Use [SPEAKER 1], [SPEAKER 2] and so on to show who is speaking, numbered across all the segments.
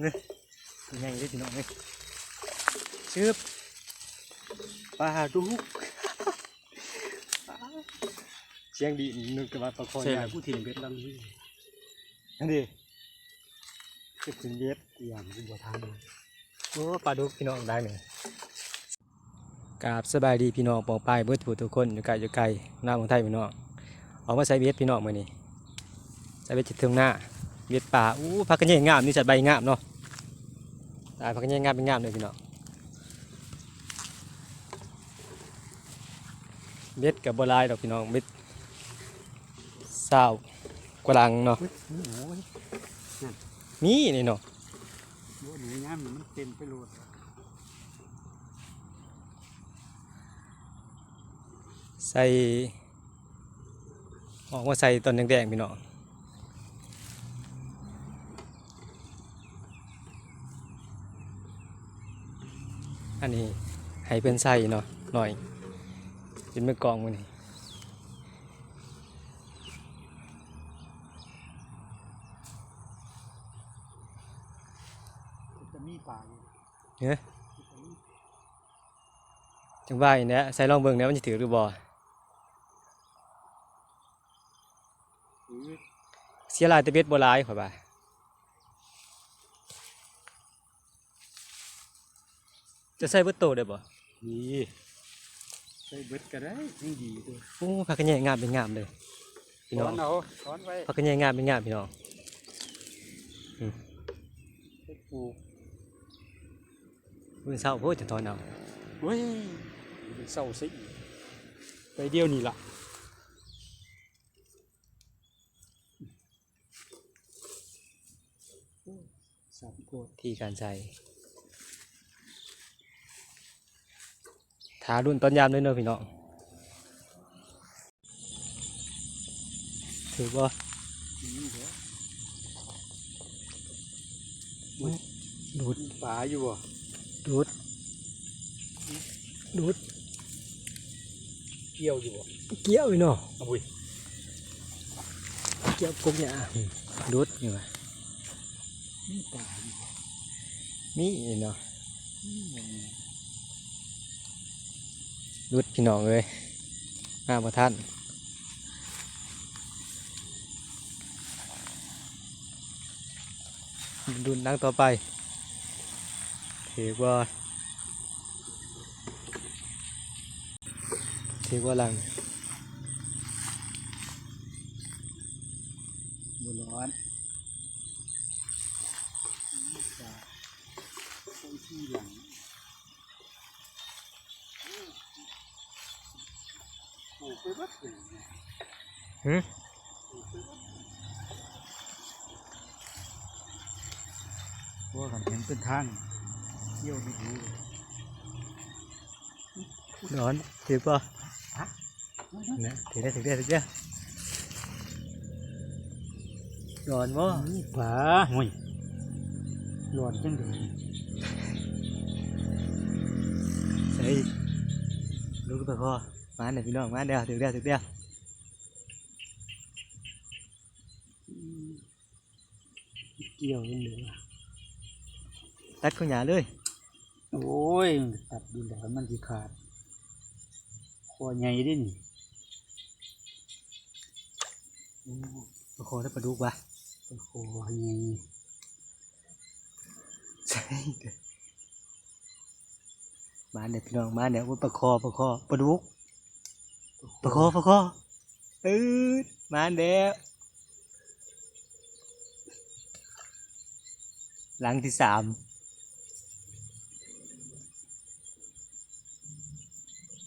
[SPEAKER 1] เนี่ยตัวใหญ่เลยพี่น้องเลยชืบปลาดุกเสียงดีนึกว่าปลาคอ
[SPEAKER 2] ใช่
[SPEAKER 1] ใหญ่
[SPEAKER 2] ผู้ถิ่นเบ็ดลังนี้
[SPEAKER 1] นั่นดิเก็บถึงเย็บ
[SPEAKER 2] อย่างที่บัวทางเลย
[SPEAKER 1] โอ้ปลาดุกพี่น้องได้เลยกราบสบายดีพี่น้องปองปายเบิดผู้ทุกคนอยู่ไกลอยู่ไกลหน้าของไทยพี่น้องออกมาใส่เบ็ดพี่น้องมื้อนี้ใส่เบ็ดจิตถึงหน้า เบ็ดป่าอู้พักกันใหญ่งามนี่จัดใบงามเนาะตายพักกันใหญ่งามเป็นงามเลยพี่เน้องเบ็ดกับบลายดอกพี่น้องเบ็ดสาวกลังเนาะ
[SPEAKER 2] โอ้ย
[SPEAKER 1] มีนี่เนาะ
[SPEAKER 2] โหนูย่ามมันเต็มไปโลด
[SPEAKER 1] ใส่ออกมาใส่ต้นแดงๆพี่น้อง อันนี้ให้เพื่อนใส่เนาะหน่อยกินเมื่อกองมันนี่
[SPEAKER 2] จะมีป่าอยู่
[SPEAKER 1] เฮ้ยจังว่าอีเนี่ยใส่ลองเบิ่งเนี่ยมันจะถือหรือบ่
[SPEAKER 2] หรือ
[SPEAKER 1] เสียหลายแต่เบ็ดบ่หลายข่อยบ่า จะใส่เบิดโตได้บ่
[SPEAKER 2] นี่ใส่เบ็ดก็ได้ยังดีด้วย
[SPEAKER 1] โอ้พักกันใหญ่งามเป็นงามเลยพี่น้อง
[SPEAKER 2] ถอนเอาถอนไว้
[SPEAKER 1] พักกันใหญ่งามเป็นงามพี่น้อง
[SPEAKER 2] ไปปลูก
[SPEAKER 1] มื้อเช้าโพดจะถอนเอา
[SPEAKER 2] เว้ยเศร้าสิไปเดียวนี่ล่ะสามโกด
[SPEAKER 1] ที่การใส่ ทารุ่นต้นยามด้วยเนอะพี่น้องถือว่า
[SPEAKER 2] นี่เด้อ
[SPEAKER 1] ดูด
[SPEAKER 2] ป่าอยู่บ่
[SPEAKER 1] ดูดดูด
[SPEAKER 2] เกี่ยวอยู่บ่
[SPEAKER 1] เกี้ยวอีเนาะ
[SPEAKER 2] เอาอุ้ย
[SPEAKER 1] เกี้ยวกุ๊กเนี่ยดูดอยู่ว่ะ
[SPEAKER 2] มีป่าอยู่บ่
[SPEAKER 1] มีอีเนาะ
[SPEAKER 2] อืม
[SPEAKER 1] ดูดพี่น้องเลยมาบ่ท่านดุนนั่งต่อไปถือว่าถือว่าหลัง
[SPEAKER 2] บัวร้อนมีป่าต้นที่หลัง
[SPEAKER 1] หึ
[SPEAKER 2] เพราะว่ากันเห็นเป็นทางเที่ยวไม่ดีเลย
[SPEAKER 1] ร้อนถือป่ะ
[SPEAKER 2] ฮะ
[SPEAKER 1] นะถือได้ถือได้ถือได้ร้อนบ่
[SPEAKER 2] นี่ป่าห่วยหลอนจังเลย
[SPEAKER 1] ใส่ลูกไปพ่อ มาเดี๋ยวพี่น้องมาเดี๋ยวถือได้ถือได้
[SPEAKER 2] เกี่ยวยังเหลือ
[SPEAKER 1] ตัดข้าวหยาเลย
[SPEAKER 2] โอ้ยตัดดินแล้วมันสิขาดคอใหญ่ดินี่โอ้
[SPEAKER 1] ปลาคอได้ปลาดุกวะ
[SPEAKER 2] เป็นคอใหญ่
[SPEAKER 1] ใช่เด้อมาเดี๋ยวพี่น้องมาเดี๋ยวว่าปลาคอปลาคอปลาดุก ปลาคอปลาคอเออมาเดียวหลังที่สาม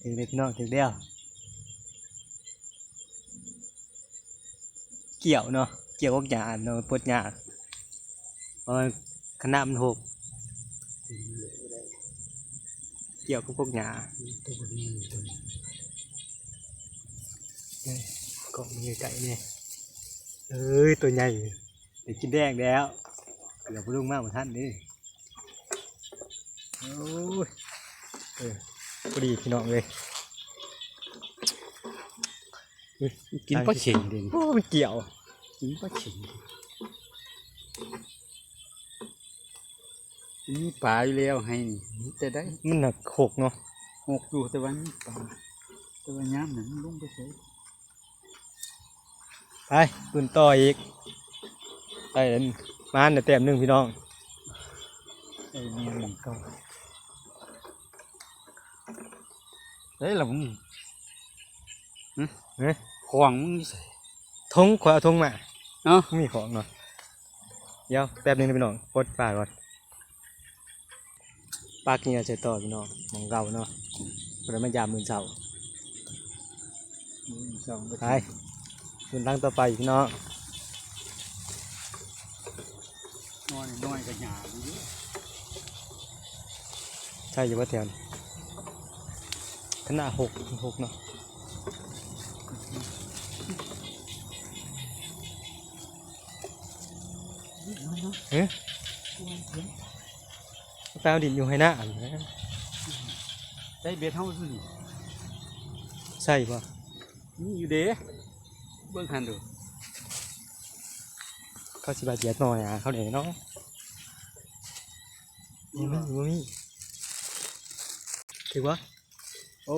[SPEAKER 1] ถึงเด็กน้องถึงเดียวเกี่ยวเนาะเกี่ยวกับหยาเนาะปวดหยาเพราะมันคณะมันหกเกี่ยวกับพวกหยา ก็มีไก่เนี่ยเอ้ยตัวใหญ่เดี๋ยวกินแดงแล้วเกือบรุ่งมากเหมือนท่านนี่โอ้ยเออพอดีพี่น้องเลย
[SPEAKER 2] กินปลาเข็งเด่น
[SPEAKER 1] โอ้มันเกี่ยว
[SPEAKER 2] กินปลาเข็งมีปลาอยู่แล้วให้นี่แต่ได้
[SPEAKER 1] มันหนักโขกเนาะ
[SPEAKER 2] หกอยู่แต่ว่ามีปลาแต่ว่าย้ำนั้นมันลงไปใส่
[SPEAKER 1] ไปปืนต่ออีกไปเล่นมาอันเดี๋ยวเต็มหนึ่งพี่น้อง
[SPEAKER 2] ไอ้เมียหมองเก่าเฮ้ยล่ะมึง
[SPEAKER 1] เฮ้ย
[SPEAKER 2] ของมึงนี่ใส่
[SPEAKER 1] ทงขวาทงมา
[SPEAKER 2] เนาะ
[SPEAKER 1] มีของเนาะเดี๋ยวแป๊บหนึงนะพี่น้องปลดปลาก่อนปลากินยาใช้ต่อพี่น้องหมองเก่าเนาะเดี๋ยวมันยามมือเสา
[SPEAKER 2] มือสอง
[SPEAKER 1] ไปปื นตั้งต่อไปพี่น้อง
[SPEAKER 2] น้อยน้อยก็หยาอยู่ดิ
[SPEAKER 1] ใช่อยู่ว่าแถวนี้ขนาดหกหกเนาะ
[SPEAKER 2] น้อยเนาะ
[SPEAKER 1] เฮ้ยแปลดินอยู่ให้หน้าอันนะ
[SPEAKER 2] ได้เบ็ดเท่าสิ
[SPEAKER 1] ใช่ป่ะ
[SPEAKER 2] นี่อยู่เด้ เบิ่งหันดู
[SPEAKER 1] เขาสิบาเจ็ดหน่อยอะเขาเดี๋ยวเนาะมีมั้ยมีมั้ยถือว่าโอ้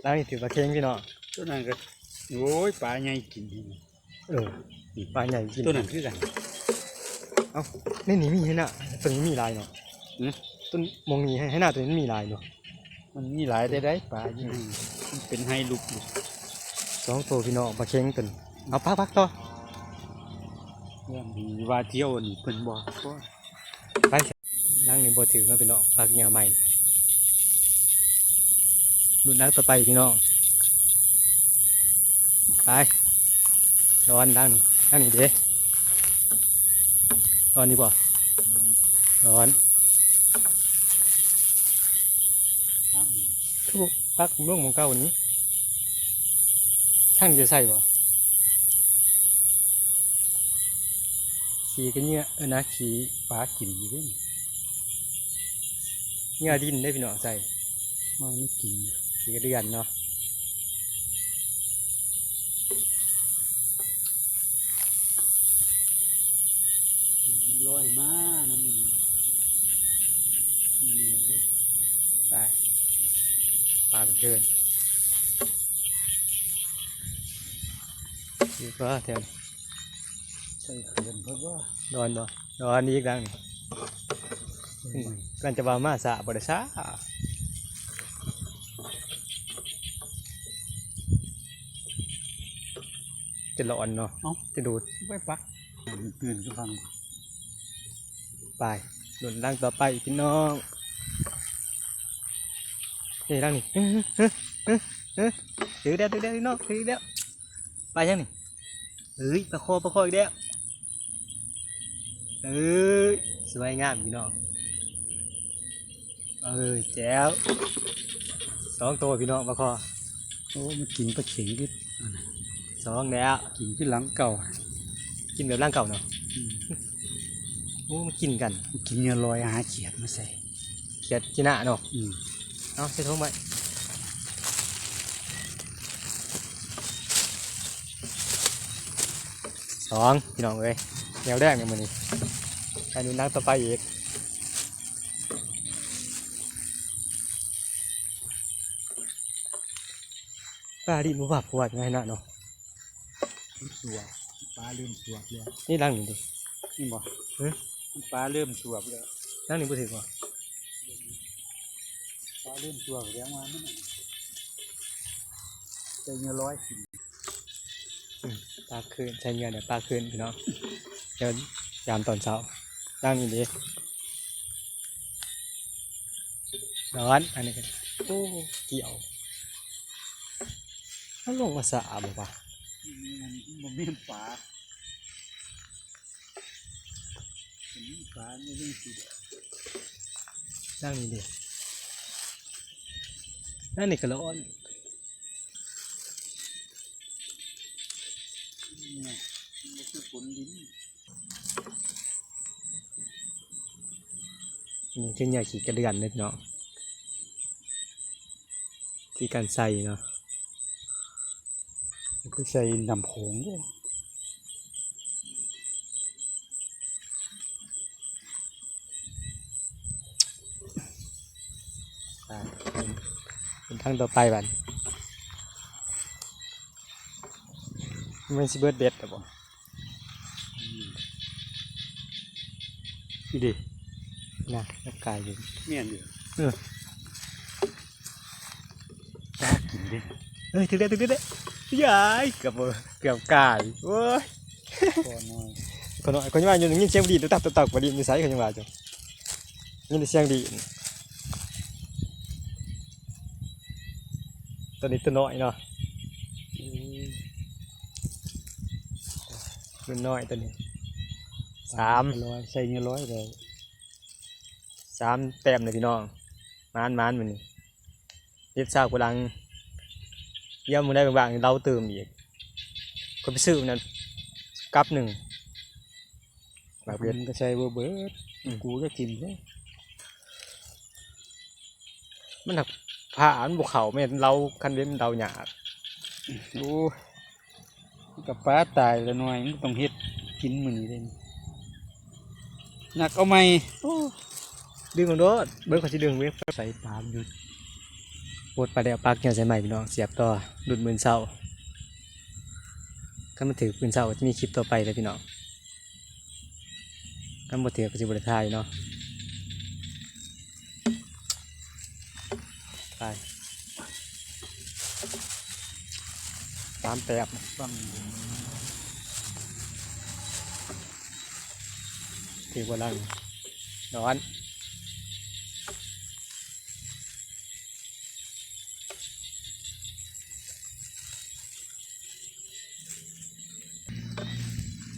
[SPEAKER 1] แล้วนี่ถือปลาเค็งพี่น้อง
[SPEAKER 2] ตัวนั้นก็โอ้ยปลาใหญ่กินนี่
[SPEAKER 1] เออปลาใหญ่กิน
[SPEAKER 2] ตัวนั้นคือกัน
[SPEAKER 1] นี่นี่มีให้หน้าตัวนี้มีลายเนาะ
[SPEAKER 2] อืม
[SPEAKER 1] ต้นมองนี้ให้ให้หน้าตัวนี้มีลายเนาะ
[SPEAKER 2] มันมีหลายได้ได้ปลาอยู่นี่มันเป็นไฮลุกลุก
[SPEAKER 1] สองตัวพี่น้องปลาเค็งตัวนี้เอาพักพักต่อ
[SPEAKER 2] เรื่องมีว่าเที่ยวนี่เพิ่นบอกก็
[SPEAKER 1] ไปนั่งในบ่ถือมาพี่น้องปลาเหงื่อใหม่รุ่นนั่งต่อไปพี่น้องไปร้อนดังดังนี่เด้ร้อนดีกว่าร้อน
[SPEAKER 2] ตั้ง
[SPEAKER 1] ทุกปักล่วงของเก่าวันนี้ ช่างจะใส่บ่ขี่กันเนี่ยเออนะขี่
[SPEAKER 2] ปลากินอยู่เด้
[SPEAKER 1] เนี่ยดินได้พี่น้องใส่
[SPEAKER 2] ว่าไม่กินอยู่
[SPEAKER 1] ขี่กระเดือนเนาะ
[SPEAKER 2] มันลอยมานั่นนี่นี่เด้
[SPEAKER 1] ไปปลาเป็นเพื่อน ดีกว่าแทน
[SPEAKER 2] ใส่เขื่อนเพิ่นว่า
[SPEAKER 1] นอนบ่นอนอีกดังนี่กันจะว่ามาสะบ่ได้ซะจะร้อนเนาะ
[SPEAKER 2] เอ้า
[SPEAKER 1] จะดูด
[SPEAKER 2] ไปปักตื่นก็ฟัง
[SPEAKER 1] ไปหนุนร่างต่อไปพี่น้องนี่ร่างนี่เฮ้ยเฮ้ยเฮ้ยเฮ้ยถือเดียวถือเดียวพี่น้องถือเดียวไปยังนี่ เอ้ยประคอประคออีกเดียวเอ้ยสวยงามพี่น้องเอ้ยแจ๋วสองตัวพี่น้องประคอ
[SPEAKER 2] โอ้มันกินปลาเข็งที่
[SPEAKER 1] สองแล้ว
[SPEAKER 2] กินที่หลังเก่า
[SPEAKER 1] กินแบบร่างเก่าเนาะ
[SPEAKER 2] อืม
[SPEAKER 1] โอ้มันกินกัน
[SPEAKER 2] มัน กินเนื้อลอยหาเขียดมาใส่
[SPEAKER 1] เขียดจีน่าเนาะ
[SPEAKER 2] อืม
[SPEAKER 1] เอาใส่ถุงไป สองพี่น้องเอ้ยแนวแรกเนี่ยมือนี้อันนี้นักต่อไปอีกปลาดิบบับปวดไงนะเนาะ
[SPEAKER 2] สวบปลาเริ่มสวบแล้ว
[SPEAKER 1] นี่ร่างนี่ดิ
[SPEAKER 2] นี่บ่
[SPEAKER 1] เฮ้ย
[SPEAKER 2] มันปลาเริ่มสวบแล้ว
[SPEAKER 1] ร่างนี่บ่ถึงว่ะ
[SPEAKER 2] ปลาเริ่มสวบแล้วมามันน่ะแต่เนื้อลอยกิน
[SPEAKER 1] ปลาคืนใช้เงินเนี่ยปลาคืนพี่น้องเดี๋ยวยามตอนเช้าร่างนี่ดิร้อนอันนี้กันโอ้เกี่ยวมันลงมาสะอาดบ่ปะ
[SPEAKER 2] มันมันมีปลามันมีปลาไม่ได้กิน
[SPEAKER 1] นั่งนี่ดินั่งนี่ก็ร้อน
[SPEAKER 2] นี่ยมันคือฝนดิน
[SPEAKER 1] นี่คือเหยื่ขี่กระเดือนเลยพี่น้องที่การใส่เนาะ
[SPEAKER 2] ก็ใส่น้ำผงด้วย
[SPEAKER 1] เป็นทางต่อไปบันไมันสิเบิร์ดเบ็ดแต่บ่นี่ ดินะนักกายอยู่
[SPEAKER 2] เมียนอยู่
[SPEAKER 1] เออ
[SPEAKER 2] จ้ากินดิ
[SPEAKER 1] เฮ้ยถึงได้ถึงได้ยายเกือบบ่เกือบกายโอ้ย
[SPEAKER 2] พอน้อย
[SPEAKER 1] คนน้อยคนยังว่าอยู่ยินเสียงดีดตับตับตับบ่ดีนิสัยคนยังว่าจ้ะยินแต่เสียงดีตัวนี้ตัวน้อยเนาะ ตัวน้อยตัวนี้สาม
[SPEAKER 2] ร้อยใส่เงี้ยร้อยเลย
[SPEAKER 1] สามแต้มเลยพี่น้องมานมานมันนี่เรียบเช้ากำลังเยี่ยมมึงได้บางๆเราเติมอีกก็ไปซื้อมันนั้นกับหนึ่งบา
[SPEAKER 2] บา
[SPEAKER 1] ท
[SPEAKER 2] เบี
[SPEAKER 1] เบี
[SPEAKER 2] ย
[SPEAKER 1] ยด
[SPEAKER 2] นก็ใส่เบอร์เบิร์ด
[SPEAKER 1] อืม
[SPEAKER 2] กูก็กินเลย
[SPEAKER 1] มันหักผ่าอันบวเขาแม่นเราคันเว้นเราหยาบ
[SPEAKER 2] โอ้ กับป้าตายแล้วหน่อยมันต้องเฮ็ดกินมื้อนี้เลยหนักเอาไหม
[SPEAKER 1] ดึงมันโดดเบิ้งเขาจะดึงเว้ยใส่ปามหยุดปวดปลาแดวปากเกี่ยวใส่ใหม่พี่น้องเสียบต่อดุดมือเศร้าก็มาถือปืนเศร้าจะมีคลิปต่อไปเลยพี่น้องก็มาถือก็จะบริทายเนาะามแป๊บ
[SPEAKER 2] ฟัง
[SPEAKER 1] ถือกว่าลังนอน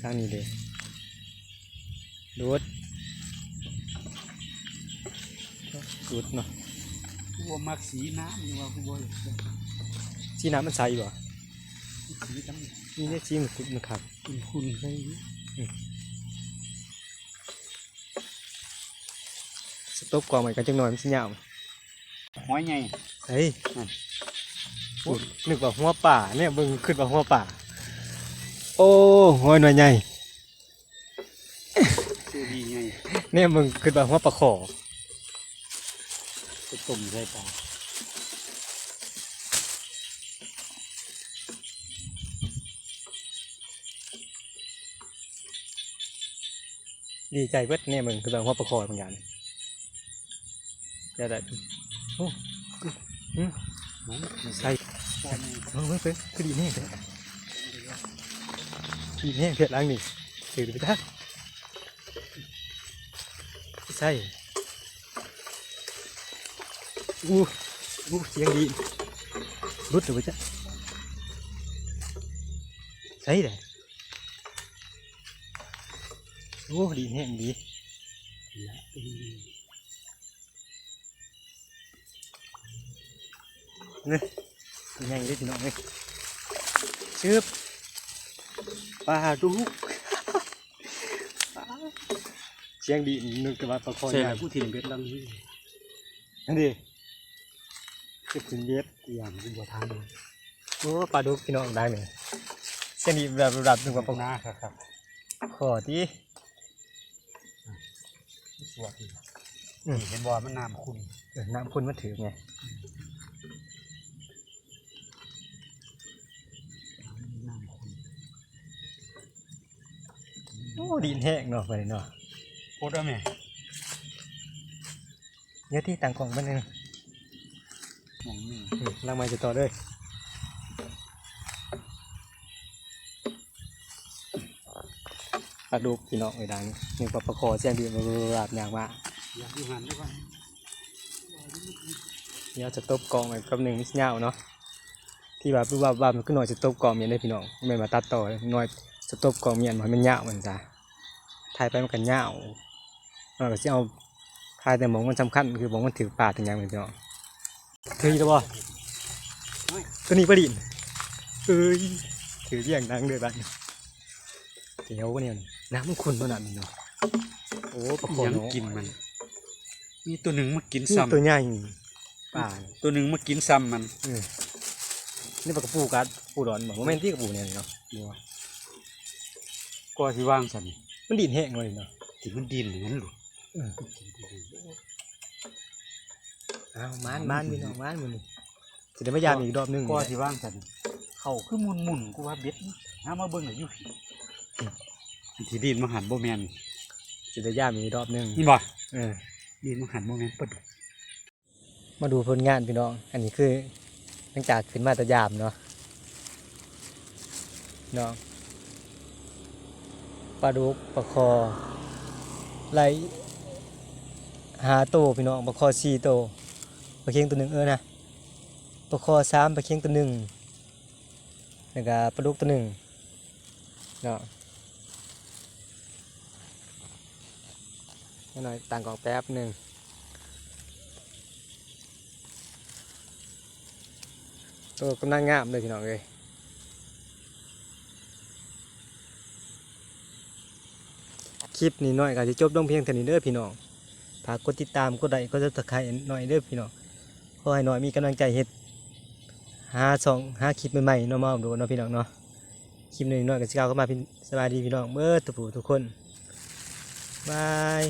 [SPEAKER 1] ทางนี้เลยดูดดูดเนาะ
[SPEAKER 2] กูว่ามักสีน้ำนี่ว่ากูบ่อยากได้
[SPEAKER 1] สีน้ำมันใสบ่
[SPEAKER 2] สีดำ
[SPEAKER 1] นี่เนี่ยสีมันคุดมันขับ
[SPEAKER 2] คุณคุณใช่
[SPEAKER 1] สต๊อปกวางใหม่กันจังหน่อยมันสิยาว
[SPEAKER 2] หอยใหญ่
[SPEAKER 1] เฮ้ย
[SPEAKER 2] นั่น
[SPEAKER 1] โอ้นึกว่าหัวป่าเนี่ยเบิ่งขึ้นว่าหัวป่า โอ้หัวหน่วยใหญ่
[SPEAKER 2] ชื่อดีใหญ่
[SPEAKER 1] เนี่ยมึงขึ้นว่าหัวปลาขอ
[SPEAKER 2] ไปต้มใส่ปลา
[SPEAKER 1] ดีใจเบิดเนี่ยมึงขึ้นว่าปลาขอเหมือนกันจะได้โอ้อืม
[SPEAKER 2] ห
[SPEAKER 1] ใส่
[SPEAKER 2] พ่อ
[SPEAKER 1] เบิ่งเบิ่งเบิ่งคือดีแน่เลยดีแน่เพียรล้างนี่ถือไปทักใส่อู้อู้เสียงดีรุดหรือว่าจะใส่เลย โอ้ดีแน่ดี
[SPEAKER 2] ละเอ้ย
[SPEAKER 1] เนี่ยยังไงได้พี่น้องเลยชืบปลาดุกเสียงดีนึกว่าปลาคอ
[SPEAKER 2] ใช่
[SPEAKER 1] ใหญ่
[SPEAKER 2] ผู้ถิ่นเบ็ดลังนี้
[SPEAKER 1] นั่นดิเก็บถึงเย็บ
[SPEAKER 2] อย่างกูบ่ทานเลย
[SPEAKER 1] โอ้ปลาดุกพี่น้องได้ไหมเสียงดีแบบระดับหนึ่งกว่าปลา
[SPEAKER 2] หน้าครับครับ
[SPEAKER 1] คอที่
[SPEAKER 2] สวดนี่
[SPEAKER 1] อืม
[SPEAKER 2] เห็นบ่มันน้ำคุณ
[SPEAKER 1] เออน้ำคุณมาถือไง
[SPEAKER 2] น้ำคุณ
[SPEAKER 1] โอ้ดินแห้งเนาะไปเนาะ
[SPEAKER 2] โคตรแม่
[SPEAKER 1] เนื้อที่ต่างของมันเอง
[SPEAKER 2] หมองนี่
[SPEAKER 1] อืมลังไม้จะต่อเลย ปลาดุกพี่น้องไอ้ดังหนึ่งปลาปลาคอเสียงดีระดับอย่างว่า
[SPEAKER 2] อยากอยู่หันด้วยกัน
[SPEAKER 1] เดี๋ยวจะตบกองไปกับหนึ่งมิสเงาเนาะที่แบบว่าว่ามันก็หน่อยจะตบกองเมียนได้พี่น้องไม่มาตัดต่อเลยหน่อยจะตบกองเมียนมันมันเงาเหมือนจ้ะถ่ายไปมันกันเงาเราก็จะเอาถ่ายแต่หมองมันสำคัญคือหมองมันถือป่าถึงอย่างเหมือนพี่น้องถืออีกแล้วบ่ตัวนี้ประดิษฐ์เอ้ยถือเยี่ยงดังเลยบ้านเดี๋ยววะเนี่ย น้ำมันขุ่นขนาดนี้เนาะโอ้ประคอง
[SPEAKER 2] ยัง
[SPEAKER 1] เนาะ
[SPEAKER 2] กินมัน มีตัวหนึ่งมากิน
[SPEAKER 1] นี่
[SPEAKER 2] ซ้ำ
[SPEAKER 1] ตัวใหญ่ป่า
[SPEAKER 2] ตัวหนึ่งมากินซ้ำมัน
[SPEAKER 1] เออนี่ปลากระปูกัดปูดอนบอกว่าแม่นที่กระปูเนี่ยเนาะ
[SPEAKER 2] บัวก็ที่ว่างสัน
[SPEAKER 1] มันดินแห้งเลยเนาะ
[SPEAKER 2] ที่มันดินอย่างนั้นหรือ
[SPEAKER 1] เอออ้าวมานมานพี่น้องมานมื้อนี้สิได้มายามอีกรอบหนึง
[SPEAKER 2] ก็สิว่างสันเขาคือหมุนหมุนๆกูว่าเบ็ดนี่หามาเบิ่งหน่อยอยู่พี่ ที่ดินมาหันบ่แมน
[SPEAKER 1] สิได้ยามอีกรอบหนึง
[SPEAKER 2] นี่บ่
[SPEAKER 1] เออ
[SPEAKER 2] ดินมาหันบ่แมนปะดุ
[SPEAKER 1] มาดูผลงานพี่น้อง อันนี้คือหลังจากขึ้นมาแตะยามเนาะเนาะปลาดุกปลาคอไหลหาโตวพี่น้องปลาคอสี่โตวปลาเค็งตัวหนึ่งเออนะปลาคอสามปลาเค็งตัวหนึ่งแล้วก็ปลาดุกตัวหนึ่งเนาะเอา หน่อยต่างกองแป๊บหนึ่งตัวกำลังงามเลยพี่น้องเลยคลิปนี้หน้อยก็จะจบลงเพียงเท่านี้เด้อพี่น้องฝากกดติดตามกดไลค์กดซับสไครต์หน่อยเด้อพี่น้องขอให้หน่อยมีกำลังใจเฮ็ดหาสองหาคลิปใหม่ๆเนาะมาดูเนาะพี่น้องเนาะคลิปนี้น้อยก็สิกล่าวเข้ามาพี่สบายดีพี่น้องเมื่อทุกผู้ทุกคนบาย